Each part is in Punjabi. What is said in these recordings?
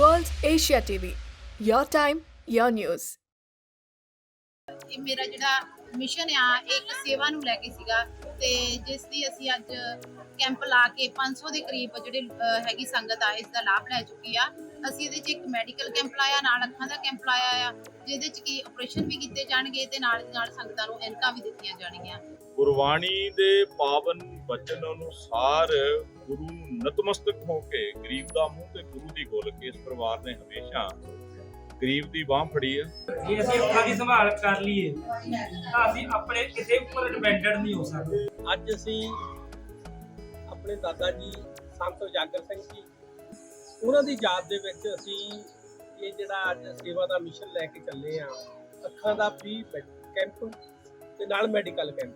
World Asia TV. Your time, your news. ਇਹ ਮੇਰਾ ਜਿਹੜਾ ਮਿਸ਼ਨ ਆ ਇਹ ਇੱਕ ਸੇਵਾ ਨੂੰ ਲੈ ਕੇ ਸੀਗਾ ਤੇ ਜਿਸ ਦੀ ਅਸੀਂ ਅੱਜ ਕੈਂਪ ਲਾ ਕੇ 500 ਦੇ ਕਰੀਬ ਜਿਹੜੇ ਅਹ, ਹੈਗੀ ਸੰਗਤ ਆ ਇਸ ਦਾ ਲਾਭ ਲੈ ਚੁੱਕੀ ਆ ਅਸੀਂ ਇਹਦੇ 'ਚ ਇੱਕ ਮੈਡੀਕਲ ਕੈਂਪ ਲਾਇਆ ਨਾਲ ਅੱਖਾਂ ਦਾ ਕੈਂਪ ਲਾਇਆ ਆ ਜਿਹਦੇ 'ਚ ਕੀ ਆਪਰੇਸ਼ਨ ਵੀ ਕੀਤੇ ਜਾਣਗੇ ਤੇ ਨਾਲ ਦੀ ਨਾਲ ਸੰਗਤਾਂ ਨੂੰ ਐਨਕਾਂ ਵੀ ਦਿੱਤੀਆਂ ਜਾਣਗੀਆਂ। ਗੁਰਬਾਣੀ ਦੇ ਪਾਵਨ ਬਚਨ ਅਨੁਸਾਰ ਗੁਰੂ ਨਤਮਸਤਕ ਹੋ ਕੇ ਗਰੀਬ ਦਾ ਮੂੰਹ ਤੇ ਗੁਰੂ ਦੀ ਗੋਲਕ ਇਸ ਪਰਿਵਾਰ ਨੇ ਹਮੇਸ਼ਾ ਗਰੀਬ ਦੀ ਬਾਹ ਫੜੀ ਹੈ। ਜੇ ਅਸੀਂ ਅੱਖਾਂ ਦੀ ਸੰਭਾਲ ਕਰ ਲਈਏ ਤਾਂ ਅਸੀਂ ਆਪਣੇ ਕਿਸੇ ਉੱਪਰ ਡਿਪੈਂਡੈਂਟ ਨਹੀਂ ਹੋ ਸਕਦੇ। ਅੱਜ ਅਸੀਂ ਆਪਣੇ ਦਾਦਾ ਜੀ ਸੰਤ ਉਜਾਗਰ ਸਿੰਘ ਜੀ ਉਹਨਾਂ ਦੀ ਯਾਦ ਦੇ ਵਿੱਚ ਅਸੀਂ ਇਹ ਜਿਹੜਾ ਅੱਜ ਸੇਵਾ ਦਾ ਮਿਸ਼ਨ ਲੈ ਕੇ ਚੱਲੇ ਆ ਅੱਖਾਂ ਦਾ ਫ੍ਰੀ ਕੈਂਪ ਤੇ ਨਾਲ medical camp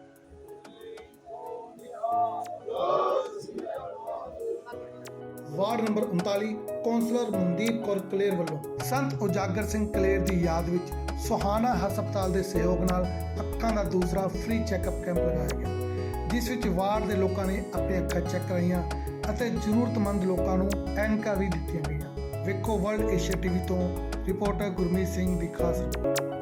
ward number 39 councillor Mandeep Kaur Kaler ਵੱਲੋਂ ਸੰਤ ਉਜਾਗਰ ਸਿੰਘ ਕਲੇਰ ਦੀ ਯਾਦ ਵਿੱਚ ਸੁਹਾਣਾ ਹਸਪਤਾਲ ਦੇ ਸਹਿਯੋਗ ਨਾਲ ਅੱਖਾਂ ਦਾ ਦੂਸਰਾ ਫ੍ਰੀ ਚੈੱਕਅਪ ਕੈਂਪ ਲਗਾਇਆ ਗਿਆ। ਜਿਸ ਵਿੱਚ ਵਾਰਡ ਦੇ ਲੋਕਾਂ ਨੇ ਆਪਣੇ ਅੱਖਾਂ ਚੈੱਕ ਕਰਾਈਆਂ ਅਤੇ ਜ਼ਰੂਰਤਮੰਦ ਲੋਕਾਂ ਨੂੰ ਐਨਕਾਂ ਵੀ ਦਿੱਤੀਆਂ ਗਈਆਂ। ਵੇਖੋ ਵਰਲਡ ਏਸ਼ੀਆ ਟੀਵੀ ਤੋਂ ਰਿਪੋਰਟਰ ਗੁਰਮੀਤ ਸਿੰਘ ਦੀ ਖਾਸ ਰਿਪੋਰਟ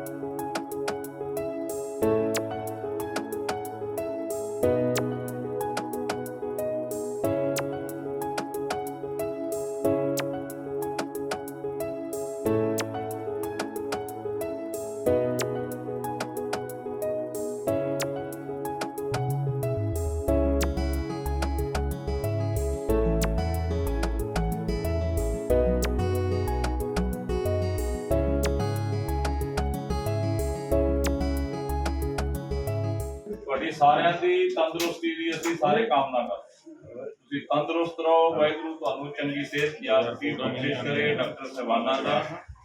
ਤੁਹਾਡੀ ਸਾਰਿਆਂ ਦੀ ਤੰਦਰੁਸਤੀ ਦੀ ਅਸੀਂ ਸਾਰੇ ਕਾਮਨਾ ਕਰਦੇ ਤੁਸੀਂ ਤੰਦਰੁਸਤ ਰਹੋ। ਵਾਹਿਗੁਰੂ ਤੁਹਾਨੂੰ ਚੰਗੀ ਸਿਹਤ ਯਾਦਗੀ ਬਖਸ਼ਿਸ਼ ਕਰੇ, ਡਾਕਟਰ ਸਵਾਨਾ ਦਾ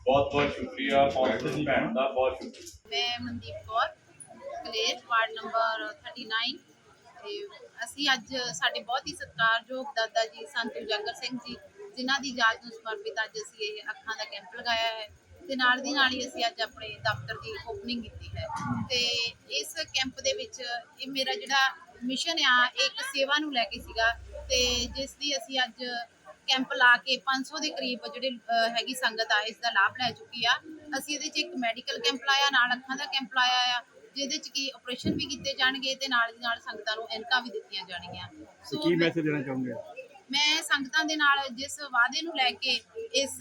ਬਹੁਤ ਬਹੁਤ ਸ਼ੁਕਰੀਆ। ਕੌਂਸਲਰ ਭੈਣ ਦਾ ਬਹੁਤ ਸ਼ੁਕਰੀਆ। ਮੈਂ ਮਨਦੀਪ ਕੌਰ ਕਲੇਰ ਵਾਰਡ ਨੰਬਰ 39 ਤੇ ਅਸੀਂ ਅੱਜ ਸਾਡੇ ਬਹੁਤ ਹੀ ਸਤਿਕਾਰਯੋਗ ਦਾਦਾ ਜੀ ਸੰਤ ਉਜਾਗਰ ਸਿੰਘ ਜੀ, ਜਿਨ੍ਹਾਂ ਦੀ ਯਾਦ ਨੂੰ ਸਮਰਪਿਤ ਅੱਜ ਅਸੀਂ ਇਹ ਅੱਖਾਂ ਦਾ ਕੈਂਪ ਲਗਾਇਆ ਹੈ। ਤੇ ਨਾਲ ਦੀ ਨਾਲ ਹੀ ਅਸੀਂ ਅੱਜ ਆਪਣੇ ਦਫ਼ਤਰ ਦੀ ਓਪਨਿੰਗ ਕੀਤੀ ਹੈ। ਤੇ ਇਸ ਕੈਂਪ ਦੇ ਵਿੱਚ ਇਹ ਮੇਰਾ ਜਿਹੜਾ ਮਿਸ਼ਨ ਆ ਇੱਕ ਸੇਵਾ ਨੂੰ ਲੈ ਕੇ ਸੀਗਾ। ਤੇ ਜਿਸ ਦੀ ਅਸੀਂ ਅੱਜ ਕੈਂਪ ਲਾ ਕੇ 500 ਦੇ ਕਰੀਬ ਜਿਹੜੇ ਹੈਗੀ ਸੰਗਤ ਆ ਇਸ ਦਾ ਲਾਭ ਲੈ ਚੁੱਕੀ ਆ। ਅਸੀਂ ਇਹਦੇ 'ਚ ਇੱਕ ਮੈਡੀਕਲ ਕੈਂਪ ਲਾਇਆ ਨਾਲ ਅੱਖਾਂ ਦਾ ਕੈਂਪ ਲਾਇਆ ਆ ਜਿਹਦੇ 'ਚ ਕੀ ਆਪਰੇਸ਼ਨ ਵੀ ਕੀਤੇ ਜਾਣਗੇ ਤੇ ਨਾਲ ਦੀ ਨਾਲ ਸੰਗਤਾਂ ਨੂੰ ਐਨਕਾਂ ਵੀ ਦਿੱਤੀਆਂ ਜਾਣਗੀਆਂ। ਸੋ ਕੀ ਮੈਸੇਜ ਦੇਣਾ ਚਾਹੋਗੇ? ਮੈਂ ਸੰਗਤਾਂ ਦੇ ਨਾਲ ਜਿਸ ਵਾਅਦੇ ਨੂੰ ਲੈ ਕੇ ਇਸ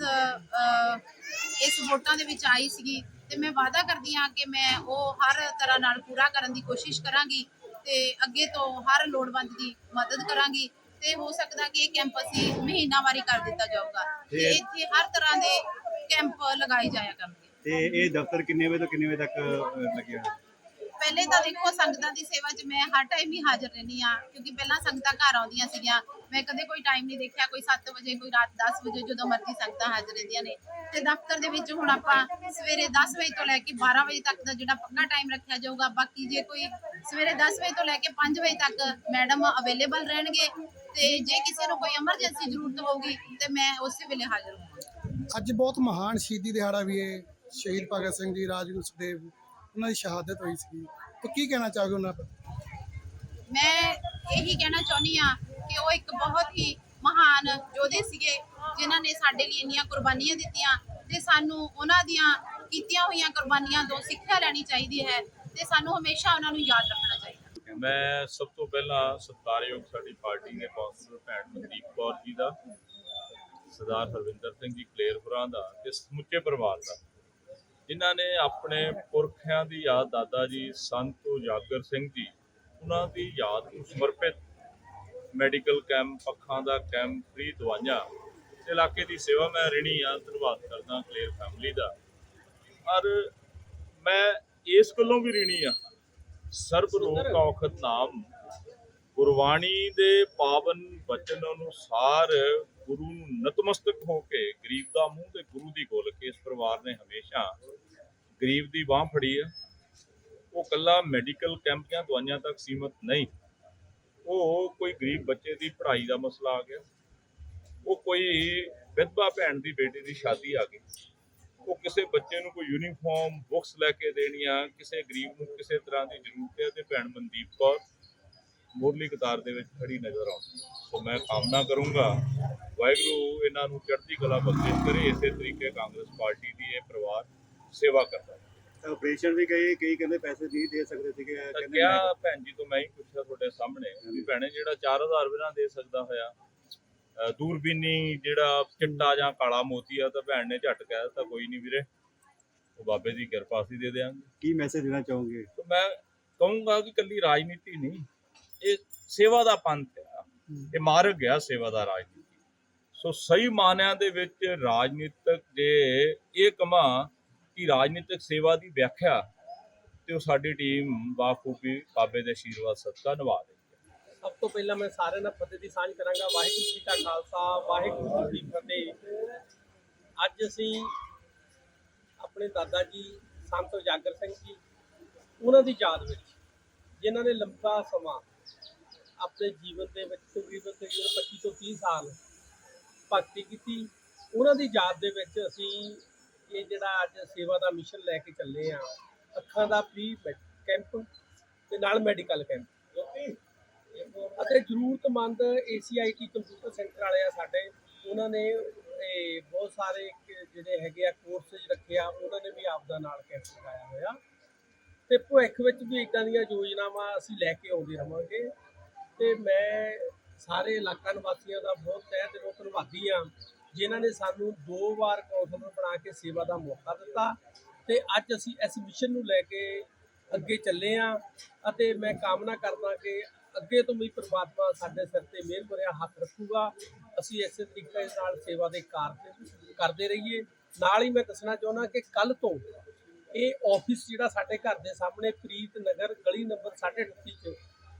ਇਸ ਵੋਟਾਂ ਦੇ ਵਿੱਚ ਆਈ ਸੀਗੀ ਤੇ ਮੈਂ ਵਾਅਦਾ ਕਰਦੀ ਹਾਂ ਕਿ ਮੈਂ ਉਹ ਹਰ ਤਰ੍ਹਾਂ ਨਾਲ ਪੂਰਾ ਕਰਨ ਦੀ ਕੋਸ਼ਿਸ਼ ਕਰਾਂਗੀ ਤੇ ਅੱਗੇ ਤੋਂ ਹਰ ਲੋੜਵੰਦ ਦੀ ਮਦਦ ਕਰਾਂਗੀ ਤੇ ਹੋ ਸਕਦਾ ਕਿ ਇਹ ਕੈਂਪ ਅਸੀਂ ਮਹੀਨਾਵਾਰੀ ਕਰ ਦਿੱਤਾ ਜਾਊਗਾ ਤੇ ਇੱਥੇ ਹਰ ਤਰ੍ਹਾਂ ਦੇ ਕੈਂਪ ਲਗਾਏ ਜਾਇਆ ਕਰਨਗੇ ਤੇ ਇਹ ਦਫ਼ਤਰ ਕਿੰਨੇ ਵਜੇ ਤੋਂ ਕਿੰਨੇ ਵਜੇ ਤੱਕ ਲੱਗਿਆ? ਪਹਿਲੇ ਤਾਂ ਦੇਖੋ ਸੰਗਤਾਂ ਦੀ ਸੇਵਾ 'ਚ ਮੈਂ ਹਰ ਟਾਈਮ ਹੀ ਹਾਜ਼ਰ ਰਹਿੰਦੀ ਆ ਕਿਉਂਕਿ ਪਹਿਲਾਂ ਸੰਗਤਾਂ ਘਰ ਆਉਂਦੀਆਂ ਸੀਗੀਆਂ। ਮੈਂ ਕਦੇ ਕੋਈ ਟਾਈਮ ਨਹੀਂ ਦੇਖਿਆ, ਕੋਈ 7 ਵਜੇ, ਕੋਈ ਰਾਤ 10 ਵਜੇ ਜਦੋਂ ਮਰਜ਼ੀ ਸੰਗਤਾਂ ਹਾਜ਼ਰ ਰਹਿੰਦੀਆਂ ਨੇ। ਤੇ ਦਫ਼ਤਰ ਦੇ ਵਿੱਚ ਹੁਣ ਆਪਾਂ ਸਵੇਰੇ 10 ਵਜੇ ਤੋਂ ਲੈ ਕੇ 12 ਵਜੇ ਤੱਕ ਦਾ ਜਿਹੜਾ ਪੱਕਾ ਟਾਈਮ ਰੱਖਿਆ ਜਾਊਗਾ, ਬਾਕੀ ਜੇ ਕੋਈ ਸਵੇਰੇ 10 ਵਜੇ ਤੋਂ ਲੈ ਕੇ 5 ਵਜੇ ਤੱਕ ਮੈਡਮ ਅਵੇਲੇਬਲ ਰਹਿਣਗੇ, ਤੇ ਜੇ ਕਿਸੇ ਨੂੰ ਕੋਈ ਐਮਰਜੈਂਸੀ ਜ਼ਰੂਰਤ ਹੋਊਗੀ ਤੇ ਮੈਂ ਉਸੇ ਵੇਲੇ ਹਾਜ਼ਰ ਹੋਵਾਂਗੀ। ਅੱਜ ਬਹੁਤ ਮਹਾਨ ਸ਼ਹੀਦੀ ਦਿਹਾੜਾ ਵੀ ਹੈ ਸ਼ਹੀਦ ਭਗਤ ਸਿੰਘ ਜੀ, ਰਾਜਗੁਰੂ ਸੁਖਦੇਵ ਉਹਨਾਂ ਦੀ ਸ਼ਹਾਦਤ ਹੋਈ ਸੀ ਤਾਂ ਕੀ ਕਹਿਣਾ ਚਾਹੋਗੇ ਉਹਨਾਂ ਬਾਰੇ? ਮੈਂ ਇਹੀ ਕਹਿਣਾ ਚਾਹੁੰਦੀ ਆ ਕਿ ਉਹ ਇੱਕ ਬਹੁਤ ਹੀ ਮਹਾਨ ਯੋਧੇ ਸੀਗੇ ਜਿਨ੍ਹਾਂ ਨੇ ਸਾਡੇ ਲਈ ਇੰਨੀਆਂ ਕੁਰਬਾਨੀਆਂ ਦਿੱਤੀਆਂ ਤੇ ਸਾਨੂੰ ਉਹਨਾਂ ਦੀਆਂ ਕੀਤੀਆਂ ਹੋਈਆਂ ਕੁਰਬਾਨੀਆਂ ਤੋਂ ਸਿੱਖਿਆ ਲੈਣੀ ਚਾਹੀਦੀ ਹੈ ਤੇ ਸਾਨੂੰ ਹਮੇਸ਼ਾ ਉਹਨਾਂ ਨੂੰ ਯਾਦ ਰੱਖਣਾ ਚਾਹੀਦਾ। ਮੈਂ ਸਭ ਤੋਂ ਪਹਿਲਾਂ ਸਤਿਕਾਰਯੋਗ ਸਾਡੀ ਪਾਰਟੀ ਦੇ ਕੌਂਸਲਰ ਭੈਣ ਮਨਦੀਪ ਕੌਰ ਜੀ ਦਾ ਸਰਦਾਰ ਹਰਵਿੰਦਰ ਸਿੰਘ ਜੀ ਕਲੇਰਪੁਰਾ ਦਾ ਤੇ ਸਮੁੱਚੇ ਪਰਿਵਾਰ ਦਾ ਜਿਨ੍ਹਾਂ ਨੇ ਆਪਣੇ ਪੁਰਖਿਆਂ ਦੀ ਯਾਦ ਦਾਦਾ ਜੀ ਸੰਤ ਉਜਾਗਰ ਸਿੰਘ ਜੀ, ਉਹਨਾਂ ਦੀ ਯਾਦ ਨੂੰ ਸਮਰਪਿਤ ਮੈਡੀਕਲ ਕੈਂਪ ਅੱਖਾਂ ਦਾ ਕੈਂਪ, ਫ੍ਰੀ ਦਵਾਈਆਂ ਇਲਾਕੇ ਦੀ ਸੇਵਾ ਮੈਂ ਰਿਣੀ ਆ, ਧੰਨਵਾਦ ਕਰਦਾ ਕਲੇਰ ਫੈਮਿਲੀ ਦਾ। ਔਰ ਮੈਂ ਇਸ ਗੱਲੋਂ ਵੀ ਰਿਣੀ ਆ। ਸਰਬ ਰੋਗ ਔਖਦ ਨਾਮ। ਗੁਰਬਾਣੀ ਦੇ ਪਾਵਨ ਬਚਨ ਅਨੁਸਾਰ ਗੁਰੂ ਨੂੰ ਨਤਮਸਤਕ ਹੋ ਕੇ ਗਰੀਬ ਦਾ ਮੂੰਹ ਤੇ ਗੁਰੂ ਦੀ ਗੋਲਕ ਇਸ ਪਰਿਵਾਰ ਨੇ ਹਮੇਸ਼ਾ ਗਰੀਬ ਦੀ ਬਾਹ ਫੜੀ ਆ। ਉਹ ਕੱਲਾ ਮੈਡੀਕਲ ਕੈਂਪ ਜਾਂ ਦਵਾਈਆਂ ਤੱਕ ਸੀਮਤ ਨਹੀਂ। ਉਹ ਕੋਈ ਗਰੀਬ ਬੱਚੇ ਦੀ ਪੜ੍ਹਾਈ ਦਾ ਮਸਲਾ ਆ ਗਿਆ। ਉਹ ਕੋਈ ਵਿਧਵਾ ਭੈਣ ਦੀ ਬੇਟੀ ਦੀ ਸ਼ਾਦੀ ਆ ਗਈ। ਉਹ ਕਿਸੇ ਬੱਚੇ ਨੂੰ ਕੋਈ ਯੂਨੀਫਾਰਮ ਬੁੱਕਸ ਲੈ ਕੇ ਦੇਣੀਆਂ, ਕਿਸੇ ਗਰੀਬ ਨੂੰ ਕਿਸੇ ਤਰ੍ਹਾਂ ਦੀ ਜ਼ਰੂਰਤ ਹੈ ਤੇ ਭੈਣ ਮਨਦੀਪ ਕੌਰ ਮੋਰਲੀ ਕਤਾਰ ਦੇ ਵਿੱਚ ਖੜੀ ਨਜ਼ਰ ਆਉਂਦੀ ਸੋ ਮੈਂ ਕਾਮਨਾ ਕਰੂੰਗਾ, ਵਾਹਿਗੁਰੂ ਇਹਨਾਂ ਨੂੰ ਚੜ੍ਹਦੀ ਕਲਾ ਬਖਸ਼ਿਸ਼ ਕਰੇ। ਇਸੇ ਤਰੀਕੇ ਕਾਂਗਰਸ ਪਾਰਟੀ ਦੀ ਇਹ ਪਰਿਵਾਰ ਸੇਵਾ ਕਰਦਾ ਆਪਰੇਸ਼ਨ ਵੀ ਗਏ ਕਈ ਕਹਿੰਦੇ ਪੈਸੇ ਨਹੀਂ ਦੇ ਸਕਦੇ ਸੀਗੇ ਤਾਂ ਕਹਿੰਦੇ ਕਿਹਾ ਭੈਣ ਜੀ ਤੋਂ ਮੈਂ ਹੀ ਪੁੱਛਿਆ ਤੁਹਾਡੇ ਸਾਹਮਣੇ ਵੀ ਭੈਣੇ ਜਿਹੜਾ 4000 ਬਿਨਾਂ ਦੇ ਸਕਦਾ ਹੋਇਆ ਅ, ਦੂਰਬੀਨੀ ਜਿਹੜਾ ਚਿੱਟਾ ਜਾਂ ਕਾਲਾ ਮੋਤੀ ਆ ਤਾਂ ਭੈਣ ਨੇ ਝਟ ਕਹਿ ਦਿੱਤਾ ਕੋਈ ਨਹੀਂ ਵੀਰੇ ਉਹ ਬਾਬੇ ਦੀ ਕਿਰਪਾ ਸੀ ਦੇ ਦੇਾਂਗੇ ਕੀ ਮੈਸੇਜ ਦੇਣਾ ਚਾਹੋਗੇ? ਤਾਂ ਮੈਂ ਕਹੂੰਗਾ ਕਿ ਕੱਲੀ ਰਾਜਨੀਤੀ ਨਹੀਂ ਇਹ ਸੇਵਾ ਦਾ ਪੰਥ ਆ। ਇਹ ਮਾਰਗ ਗਿਆ ਸੇਵਾ ਦਾ ਰਾਜਨੀਤੀ। ਸੋ ਸਹੀ ਮਾਨਿਆਂ ਦੇ ਵਿੱਚ ਰਾਜਨੀਤਿਕ ਜੇ ਇਹ ਕਮਾ ਕਿ ਰਾਜਨੀਤਿਕ ਸੇਵਾ ਦੀ ਵਿਆਖਿਆ ਤੇ ਉਹ ਸਾਡੀ ਟੀਮ ਬਾਖੂਬੀ ਬਾਬੇ ਦੇ ਆਸ਼ੀਰਵਾਦ ਸਦਕਾ ਨਿਭਾ ਰਹੀ ਹੈ। ਸਭ ਤੋਂ ਪਹਿਲਾਂ ਮੈਂ ਸਾਰਿਆਂ ਨਾਲ ਫਤਿਹ ਦੀ ਸਾਂਝ ਕਰਾਂਗਾ। ਵਾਹਿਗੁਰੂ ਜੀ ਕਾ ਖਾਲਸਾ, ਵਾਹਿਗੁਰੂ ਜੀ ਕੀ ਫਤਿਹ। ਅੱਜ ਅਸੀਂ ਆਪਣੇ ਦਾਦਾ ਜੀ, ਸੰਤ ਉਜਾਗਰ ਸਿੰਘ ਜੀ, ਉਹਨਾਂ ਦੀ ਯਾਦ ਵਿੱਚ, ਜਿਨ੍ਹਾਂ ਨੇ ਲੰਬਾ ਸਮਾਂ ਆਪਣੇ ਜੀਵਨ ਦੇ ਵਿੱਚ ਤਕਰੀਬਨ ਤਕਰੀਬਨ 25 ਤੋਂ 30 ਸਾਲ ਭਗਤੀ ਕੀਤੀ, ਉਹਨਾਂ ਦੀ ਯਾਦ ਦੇ ਵਿੱਚ ਅਸੀਂ ਇਹ ਜਿਹੜਾ ਅੱਜ ਸੇਵਾ ਦਾ ਮਿਸ਼ਨ ਲੈ ਕੇ ਚੱਲੇ ਆ ਅੱਖਾਂ ਦਾ ਫ੍ਰੀ ਕੈਂਪ ਤੇ ਨਾਲ ਮੈਡੀਕਲ ਕੈਂਪ ਅਤੇ ਜ਼ਰੂਰਤਮੰਦ ACIT ਕੰਪਿਊਟਰ ਸੈਂਟਰ ਵਾਲੇ ਆ ਸਾਡੇ ਉਹਨਾਂ ਨੇ ਇਹ ਬਹੁਤ ਸਾਰੇ ਜਿਹੜੇ ਹੈਗੇ ਆ ਕੋਰਸਸ ਰੱਖੇ ਆ ਉਹਨਾਂ ਨੇ ਵੀ ਆਪਦਾ ਨਾਲ ਕੈਂਪ ਲਗਾਇਆ ਹੋਇਆ। ਤੇ ਭਵਿੱਖ ਵਿੱਚ ਵੀ ਇਦਾਂ ਦੀਆਂ ਯੋਜਨਾਵਾਂ ਅਸੀਂ ਲੈ ਕੇ ਆਉਂਦੇ ਰਵਾਂਗੇ। ਤੇ ਮੈਂ ਸਾਰੇ ਇਲਾਕਾ ਨਿਵਾਸੀਆਂ ਦਾ ਬਹੁਤ ਤਹਿ ਦਿਲੋਂ ਧੰਨਵਾਦੀ ਆ ਜਿਨ੍ਹਾਂ ਨੇ ਸਾਨੂੰ ਦੋ ਵਾਰ ਕੌਂਸਲਰ ਬਣਾ ਕੇ ਸੇਵਾ ਦਾ ਮੌਕਾ ਦਿੱਤਾ ਤੇ ਅੱਜ ਅਸੀਂ ਇਸ ਮਿਸ਼ਨ ਨੂੰ ਲੈ ਕੇ ਅੱਗੇ ਚੱਲੇ ਆ ਅਤੇ ਮੈਂ ਕਾਮਨਾ ਕਰਦਾ ਕਿ ਅੱਗੇ ਤੋਂ ਵੀ ਪ੍ਰਮਾਤਮਾ ਸਾਡੇ ਸਿਰ ਤੇ ਮਿਹਰ ਭਰਿਆ ਹੱਥ ਰੱਖੂਗਾ। ਅਸੀਂ ਇਸੇ ਤਰੀਕੇ ਨਾਲ ਸੇਵਾ ਦੇ ਕਾਰਜ ਕਰਦੇ ਰਹੀਏ। ਨਾਲ ਹੀ ਮੈਂ ਦੱਸਣਾ ਚਾਹੁੰਦਾ ਕਿ ਕੱਲ ਤੋਂ ਇਹ ਆਫਿਸ ਜਿਹੜਾ ਸਾਡੇ ਘਰ ਦੇ ਸਾਹਮਣੇ ਪ੍ਰੀਤ ਨਗਰ ਗਲੀ ਨੰਬਰ 38 ਚ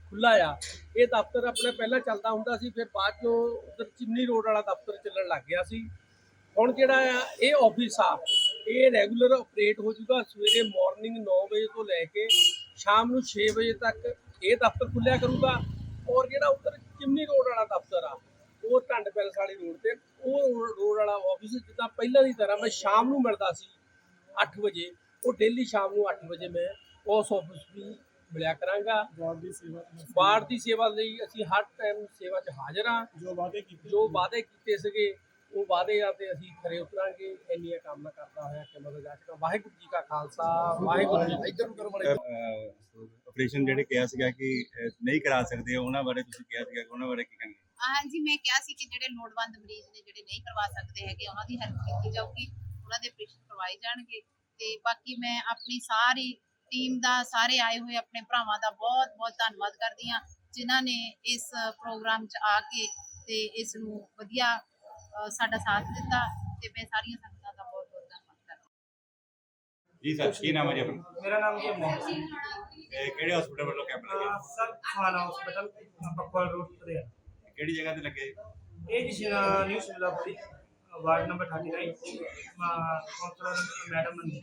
ਖੁੱਲਾ ਆ, ਇਹ ਦਫ਼ਤਰ ਆਪਣਾ ਪਹਿਲਾਂ ਚੱਲਦਾ ਹੁੰਦਾ ਸੀ, ਫਿਰ ਬਾਅਦ ਚੋਂ ਉਧਰ ਚਿਮਨੀ ਰੋਡ ਵਾਲਾ ਦਫ਼ਤਰ ਚੱਲਣ ਲੱਗ ਗਿਆ ਸੀ। ਹੁਣ ਜਿਹੜਾ ਆ, ਇਹ ਆਫਿਸ ਆ, ਇਹ ਰੈਗੂਲਰ ਆਪਰੇਟ ਹੋ ਜਾਊਗਾ ਸਵੇਰੇ ਮਾਰਨਿੰਗ 9 ਵਜੇ ਤੋਂ ਲੈ ਕੇ ਸ਼ਾਮ ਨੂੰ 6 ਵਜੇ ਤੱਕ ਇਹ ਦਫ਼ਤਰ ਖੁੱਲਿਆ ਕਰੂਗਾ। ਔਰ ਜਿਹੜਾ ਉੱਧਰ ਚਿਮਨੀ ਰੋਡ ਵਾਲਾ ਦਫ਼ਤਰ ਆ, ਉਹ ਢੰਡ ਪੈਲਸ ਵਾਲੀ ਰੋਡ ਤੇ, ਉਹ ਰੋਡ ਵਾਲਾ ਆਫਿਸ ਜਿੱਦਾਂ ਪਹਿਲਾਂ ਦੀ ਤਰ੍ਹਾਂ ਮੈਂ ਸ਼ਾਮ ਨੂੰ ਮਿਲਦਾ ਸੀ 8 ਵਜੇ, ਉਹ ਡੇਲੀ ਸ਼ਾਮ ਨੂੰ 8 ਵਜੇ ਮੈਂ ਉਸ ਆਫਿਸ ਵੀ ਮਿਲਿਆ ਕਰਾਂਗਾ। ਵਾਰਡ ਦੀ ਸੇਵਾ ਵਾਰਡ ਦੀ ਸੇਵਾ ਲਈ ਅਸੀਂ ਹਰ ਟਾਈਮ ਸੇਵਾ 'ਚ ਹਾਜ਼ਰ ਹਾਂ। ਜੋ ਵਾਅਦੇ ਕੀਤੇ ਜੋ ਵਾਅਦੇ ਕੀਤੇ ਸੀਗੇ ਉਹ ਵਾਅਦੇ ਆ ਤੇ ਅਸੀਂ ਖਰੇ ਉਤਰਾਂਗੇ। ਇੰਨੀਆਂ ਕਾਮਨਾ ਕਰਦਾ ਹੋਇਆ ਕਿ ਮਦਦ ਜਾਚਕਾ ਵਾਹਿਗੁਰੂ ਜੀ ਕਾ ਖਾਲਸਾ ਵਾਹਿਗੁਰੂ ਜੀ ਇੱਧਰ ਨੂੰ ਕਰੋ ਮਾੜਾ ਆਪਰੇਸ਼ਨ ਜਿਹੜੇ ਕਿਹਾ ਸੀਗਾ ਕਿ ਨਹੀਂ ਕਰਾ ਸਕਦੇ ਉਹਨਾਂ ਬਾਰੇ ਤੁਸੀਂ ਕਿਹਾ ਸੀਗਾ ਕਿ ਉਹਨਾਂ ਬਾਰੇ ਕੀ ਕਹਿੰਦੇ ਹਾਂਜੀ ਮੈਂ ਕਿਹਾ ਸੀ ਕਿ ਜਿਹੜੇ ਲੋੜਵੰਦ ਮਰੀਜ਼ ਨੇ ਜਿਹੜੇ ਨਹੀਂ ਕਰਵਾ ਸਕਦੇ ਹੈਗੇ ਉਹਨਾਂ ਦੀ ਹੈਲਪ ਕੀਤੀ ਜਾਊਗੀ ਉਹਨਾਂ ਦੇ ਆਪਰੇਸ਼ਨ ਕਰਵਾਏ ਜਾਣਗੇ। ਤੇ ਬਾਕੀ ਮੈਂ ਆਪਣੀ ਸਾਰੀ ਟੀਮ ਦਾ ਸਾਰੇ ਆਏ ਹੋਏ ਆਪਣੇ ਭਰਾਵਾਂ ਦਾ ਬਹੁਤ ਬਹੁਤ ਧੰਨਵਾਦ ਕਰਦੀ ਹਾਂ ਜਿਨ੍ਹਾਂ ਨੇ ਇਸ ਪ੍ਰੋਗਰਾਮ 'ਚ ਆ ਕੇ ਤੇ ਇਸ ਨੂੰ ਵਧੀਆ ਸਾਡਾ ਸਾਥ ਦਿੱਤਾ ਤੇ ਮੈਂ ਸਾਰੀਆਂ ਸੰਗਤਾਂ ਦਾ ਬਹੁਤ ਬਹੁਤ ਧੰਨਵਾਦ ਕਰਦੀ ਜੀ ਸਰ ਕੀ ਨਾਮ ਹੈ ਜੀ ਆਪਣਾ? ਮੇਰਾ ਨਾਮ ਜੀ ਮੋਹਨ ਸਿੰਘ। ਇਹ ਕਿਹੜੇ ਹਸਪੀਟਲ ਵੱਲੋਂ ਕੈਂਪ ਲੱਗਿਆ ਸਰ ਖਾਨਾ ਹਸਪੀਟਲ ਪਕਵਾਲ ਰੋਡ ਤੇ ਹੈ ਕਿਹੜੀ ਜਗ੍ਹਾ ਤੇ ਲੱਗੇ? ਇਹ ਜੀ New Shimlapuri ward number 39 councillor madam ਨੇ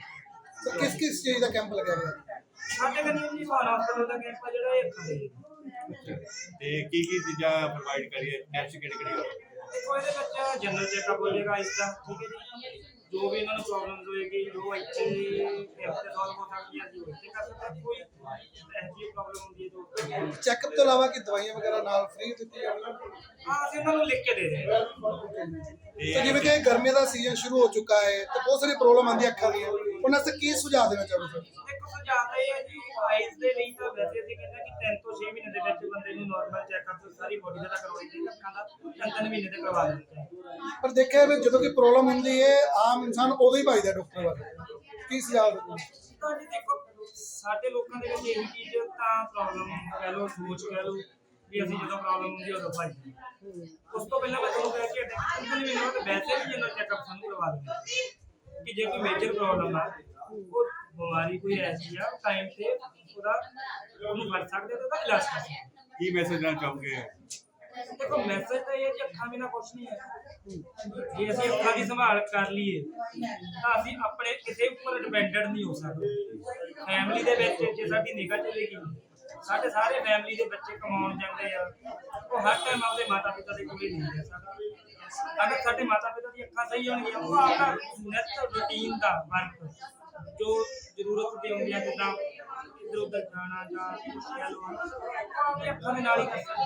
ਕਿਸ ਕਿਸ ਚੀਜ਼ ਦਾ ਕੈਂਪ ਲੱਗਿਆ ਗਿਆ ਸਾਡੇ ਕੋਲ ਜੀ ਖਾਨਾ ਹਸਪੀਟਲ ਦਾ ਕੈਂਪ ਆ ਜਿਹੜਾ ਇਹ ਅੱਖਾਂ ਦੇ ਤੇ ਕੀ ਕੀ ਚੀਜ਼ਾਂ ਪ੍ਰੋਵਾਈਡ ਕਰੀਏ? ਟੈਸਟ ਕਿਹੜੇ ਕਿਹੜੇ ਹੋਏ ਦੇਖੋ ਇਹਦੇ ਵਿੱਚ ਜਨਰਲ ਚੈੱਕਅਪ ਹੋ ਜਾਏਗਾ ਇਸ ਦਾ ਠੀਕ ਹੈ ਜੀ। ਜੋ ਵੀ ਇਹਨਾਂ ਨੂੰ ਪ੍ਰੋਬਲਮਸ ਹੋਏਗੀ ਜੋ ਇੱਥੇ ਕੈਂਪ ਤੇ ਸੋਲਵ ਹੋ ਸਕਦੀਆਂ ਜੀ ਉਹ ਇੱਥੇ ਕਰ ਸਕਦੇ ਕੋਈ ਐਸੀ ਪ੍ਰੋਬਲਮ ਹੁੰਦੀ ਹੈ ਜੋ ਚੈੱਕਅਪ ਤੋਂ ਇਲਾਵਾ ਕਿ ਦਵਾਈਆਂ ਵਗੈਰਾ ਨਾਲ ਫ੍ਰੀ ਦਿੱਤੀ ਜਾਣਗੀਆਂ? ਹਾਂ ਅਸੀਂ ਇਹਨਾਂ ਨੂੰ ਲਿਖ ਕੇ ਦੇ ਰਹੇ ਹਾਂ। ਤੇ ਜਿਵੇਂ ਕਿ ਗਰਮੀਆਂ ਦਾ ਸੀਜ਼ਨ ਸ਼ੁਰੂ ਹੋ ਚੁੱਕਾ ਹੈ ਤੇ ਬਹੁਤ ਸਾਰੀ ਪ੍ਰੋਬਲਮ ਆਉਂਦੀ ਅੱਖਾਂ ਦੀਆਂ। ਉਹਨਾਂ ਵਾਸਤੇ ਕੀ ਸੁਝਾਅ ਦੇਣਾ ਚਾਹੋਗੇ ਸਰ? ਦੇਖੋ ਸੁਝਾਅ ਤਾਂ ਇਹ ਹੈ ਜੀ ਆਈਜ਼ ਦੇ ਲਈ ਤਾਂ ਵੈਸੇ ਅਸੀਂ ਕਹਿੰਦੇ ਕਿ 3 ਤੋਂ 6 ਮਹੀਨੇ ਦੇ ਵਿੱਚ ਬੰਦੇ ਨੂੰ ਨਾਰਮਲ ਚੈੱਕਅਪ ਸਾਰੀ ਬੋਡੀ ਦਾ ਕਰਵਾਈ ਜਾਏ ਅੱਖਾਂ ਦਾ 3 ਮਹੀਨੇ ਤੇ ਕਰਵਾ ਚਾਹੀਦਾ ਪਰ ਦੇਖਿਆ ਵੀ ਜਦੋਂ ਕੋਈ ਪ੍ਰੋਬਲਮ ਹੁੰਦੀ ਹੈ ਆਮ ਇਨਸਾਨ ਉਦੋਂ ਹੀ ਭਜਦਾ ਡਾਕਟਰ ਵੱਲ। ਕੀ ਸੁਝਾਅ ਦਿੰਦੇ ਤਾਂ ਜੀ ਦੇਖੋ ਸਾਡੇ ਲੋਕਾਂ ਦੇ ਵਿੱਚ ਇਹ ਚੀਜ਼ ਤਾਂ ਪ੍ਰੋਬਲਮ ਕਹਿ ਲਓ ਸੋਚ ਕਹਿ ਲਓ ਵੀ ਅਸੀਂ ਜਦੋਂ ਪ੍ਰੋਬਲਮ ਹੁੰਦੀ ਹੈ ਉਦੋਂ ਭਾਈ ਉਸ ਤੋਂ ਪਹਿਲਾਂ ਕਹਿ ਕੇ ਕਿ ਮਹੀਨੇ ਬਾਅਦ ਵੈਸੇ ਵੀ ਜਨਰਲ ਚੈੱਕਅਪ ਸਾਨੂੰ ਕਰਵਾ ਦਿੰਦੇ ਕਿ ਜੇ ਕੋਈ ਮੇਜਰ ਪ੍ਰੋਬਲਮ ਆ ਉਹ ਬਿਮਾਰੀ ਕੋਈ ਐਸੀ ਆ ਟਾਈਮ ਤੇ ਉਹਦਾ ਉਹਨੂੰ ਫੜ ਸਕਦੇ ਤੇ ਉਹਦਾ ਇਲਾਜ ਕਰ ਸਕਦੇ ਕੀ ਮੈਸੇਜ ਦੇਣਾ ਚਾਹੋਗੇ? ਦੇਖੋ ਮੈਸੇਜ ਤਾਂ ਇਹ ਹੈ ਕਿ ਅੱਖਾਂ ਬਿਨਾ ਕੁਝ ਨਹੀਂ ਹੈ। ਜੇ ਅਸੀਂ ਅੱਖਾਂ ਦੀ ਸੰਭਾਲ ਕਰ ਲਈਏ ਤਾਂ ਅਸੀਂ ਆਪਣੇ ਕਿਸੇ ਉੱਪਰ ਡਿਪੈਂਡੈਂਟ ਨਹੀਂ ਹੋ ਸਕਦੇ। ਫੈਮਿਲੀ ਦੇ ਵਿੱਚ ਜੇ ਸਾਡੀ ਨਿਗਾਹ ਚਲੇਗੀ ਸਾਡੇ ਸਾਰੇ ਫੈਮਿਲੀ ਦੇ ਬੱਚੇ ਕਮਾਉਣ ਜਾਂਦੇ ਆ ਉਹ ਹਰ ਟਾਈਮ ਆਪਦੇ ਮਾਤਾ ਪਿਤਾ ਦੇ ਕੋਲ ਨਹੀਂ ਅਗਰ ਸਾਡੇ ਮਾਤਾ ਪਿਤਾ ਦੀ ਅੱਖਾਂ ਸਹੀ ਹੋਣਗੀਆਂ ਉਹ ਆਪਣਾ ਨੈਟ ਰੂਟੀਨ ਦਾ ਵਰਕ ਜੋ ਜ਼ਰੂਰਤ ਦੀ ਹੁੰਦੀ ਹੈ ਜਿੱਦਾਂ ਇੱਧਰ ਉੱਧਰ ਜਾਣਾ ਜਾਂ ਕੁਛ ਕਹਿ ਲਓ ਉਹ ਆਪਣੀ ਅੱਖਾਂ ਦੇ ਨਾਲ ਹੀ ਕਰ ਸਕਦੇ